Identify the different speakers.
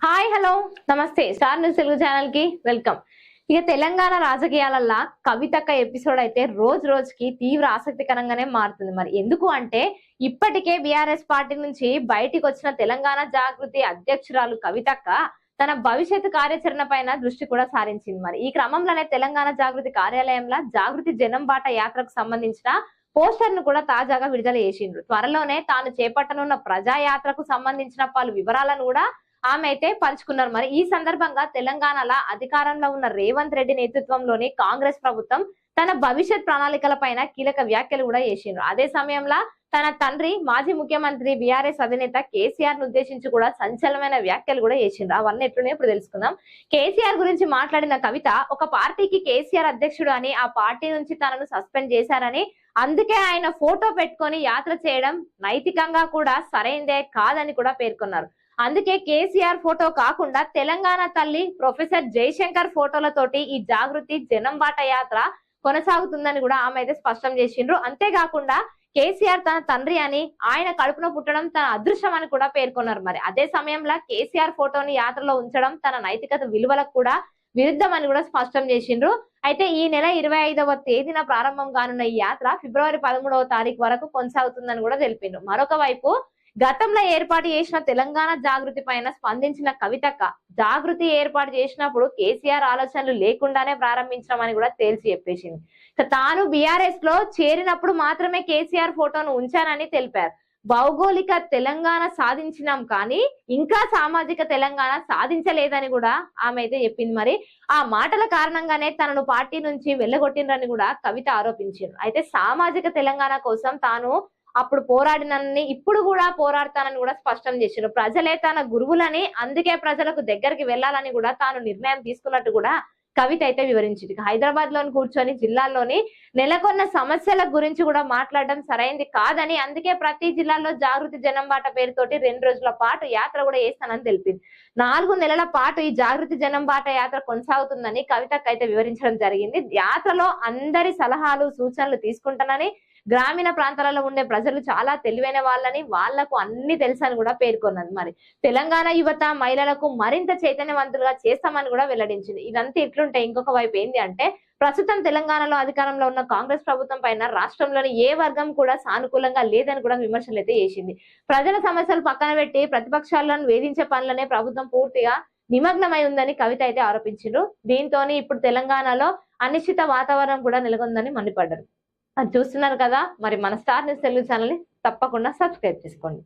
Speaker 1: Hi hello నమస్తే star news Telugu ఛానల్కి welcome ఇక తెలంగాణ రాజకీయాలల్లా కవితక్క ఎపిసోడ్ అయితే రోజు రోజుకి తీవ్ర ఆసక్తికరంగానే మారుతుంది. మరి ఎందుకు అంటే ఇప్పటికే బీఆర్ఎస్ పార్టీ నుంచి బయటికి వచ్చిన తెలంగాణ జాగృతి అధ్యక్షురాలు కవితక్క తన భవిష్యత్తు కార్యాచరణ పైన దృష్టి కూడా సారించింది. మరి ఈ క్రమంలోనే తెలంగాణ జాగృతి కార్యాలయంలో జాగృతి జనం బాట యాత్రకు సంబంధించిన పోస్టర్ను కూడా తాజాగా విడుదల చేసిండ్రు. త్వరలోనే తాను చేపట్టనున్న ప్రజాయాత్రకు సంబంధించిన పలు వివరాలను కూడా ఆమె అయితే పంచుకున్నారు మరి ఈ సందర్భంగా తెలంగాణలో అధికారంలో ఉన్న రేవంత్ రెడ్డి నేతృత్వంలోని కాంగ్రెస్ ప్రభుత్వం తన భవిష్యత్ ప్రణాళికల పైన కీలక వ్యాఖ్యలు కూడా చేసిండ్రు. అదే సమయంలో తన తండ్రి మాజీ ముఖ్యమంత్రి బీఆర్ఎస్ అధినేత కేసీఆర్ను ఉద్దేశించి కూడా సంచలనమైన వ్యాఖ్యలు కూడా చేసిండ్రు. అవన్నీ ఎట్లున్నాయి ఇప్పుడు తెలుసుకుందాం. కేసీఆర్ గురించి మాట్లాడిన కవిత ఒక పార్టీకి కేసీఆర్ అధ్యక్షుడు అని ఆ పార్టీ నుంచి తనను సస్పెండ్ చేశారని అందుకే ఆయన ఫోటో పెట్టుకొని యాత్ర చేయడం నైతికంగా కూడా సరైందే కాదని కూడా పేర్కొన్నారు. అందుకే కేసీఆర్ ఫోటో కాకుండా తెలంగాణ తల్లి ప్రొఫెసర్ జయశంకర్ ఫోటోలతోటి ఈ జాగృతి జనం బాట యాత్ర కొనసాగుతుందని కూడా ఆమె అయితే స్పష్టం చేసిండ్రు. అంతేకాకుండా కేసీఆర్ తన తండ్రి అని ఆయన కడుపున పుట్టడం తన అదృష్టం అని కూడా పేర్కొన్నారు మరి. అదే సమయంలో కేసీఆర్ ఫోటోని యాత్రలో ఉంచడం తన నైతికత విలువలకు కూడా విరుద్ధం అని కూడా స్పష్టం చేసిండ్రు. అయితే ఈ నెల ఇరవై ఐదవ తేదీన ప్రారంభం కానున్న ఈ యాత్ర ఫిబ్రవరి పదమూడవ తారీఖు వరకు కొనసాగుతుందని కూడా తెలిపిండ్రు. మరొక వైపు గతంలో ఏర్పాటు చేసిన తెలంగాణ జాగృతి పైన స్పందించిన కవితక్క జాగృతి ఏర్పాటు చేసినప్పుడు కేసీఆర్ ఆలోచనలు లేకుండానే ప్రారంభించడం కూడా తేల్చి చెప్పేసింది. తాను బీఆర్ఎస్లో చేరినప్పుడు మాత్రమే కేసీఆర్ ఫోటోను ఉంచానని తెలిపారు. భౌగోళిక తెలంగాణ సాధించినాం కానీ ఇంకా సామాజిక తెలంగాణ సాధించలేదని కూడా ఆమె అయితే చెప్పింది. మరి ఆ మాటల కారణంగానే తనను పార్టీ నుంచి వెళ్ళగొట్టిండ్రని కూడా కవిత ఆరోపించారు అయితే సామాజిక తెలంగాణ కోసం తాను అప్పుడు పోరాడినని ఇప్పుడు కూడా పోరాడతానని కూడా స్పష్టం చేశారు ప్రజలే తన గురువులని అందుకే ప్రజలకు దగ్గరికి వెళ్ళాలని కూడా తాను నిర్ణయం తీసుకున్నట్టు కూడా కవిత అయితే వివరించింది. హైదరాబాద్లోని కూర్చొని జిల్లాల్లోని నెలకొన్న సమస్యల గురించి కూడా మాట్లాడడం సరైంది కాదని అందుకే ప్రతి జిల్లాలో జాగృతి జనం బాట పేరుతోటి రెండు రోజుల పాటు యాత్ర కూడా వేస్తానని తెలిపింది. నాలుగు నెలల పాటు ఈ జాగృతి జనం బాట యాత్ర కొనసాగుతుందని కవితకు అయితే వివరించడం జరిగింది. యాత్రలో అందరి సలహాలు సూచనలు తీసుకుంటానని గ్రామీణ ప్రాంతాలలో ఉండే ప్రజలు చాలా తెలివైన వాళ్ళని వాళ్ళకు అన్ని తెలుసని కూడా పేర్కొన్నది మరి. తెలంగాణ యువత మహిళలకు మరింత చైతన్యవంతులుగా చేస్తామని కూడా వెల్లడించింది. ఇదంతా ఇట్లుంటే ఇంకొక వైపు ఏంటి అంటే ప్రస్తుతం తెలంగాణలో అధికారంలో ఉన్న కాంగ్రెస్ ప్రభుత్వం పైన రాష్ట్రంలోని ఏ వర్గం కూడా సానుకూలంగా లేదని కూడా విమర్శలు అయితే చేసింది. ప్రజల సమస్యలు పక్కన పెట్టి ప్రతిపక్షాలను వేధించే పనులనే ప్రభుత్వం పూర్తిగా నిమగ్నమై ఉందని కవిత అయితే ఆరోపించారు దీంతో ఇప్పుడు తెలంగాణలో అనిశ్చిత వాతావరణం కూడా నెలకొందని మండిపడ్డారు. చూస్తున్నారు కదా మరి మన స్టార్ న్యూస్ తెలుగు ఛానల్ని తప్పకుండా సబ్స్క్రైబ్ చేసుకోండి.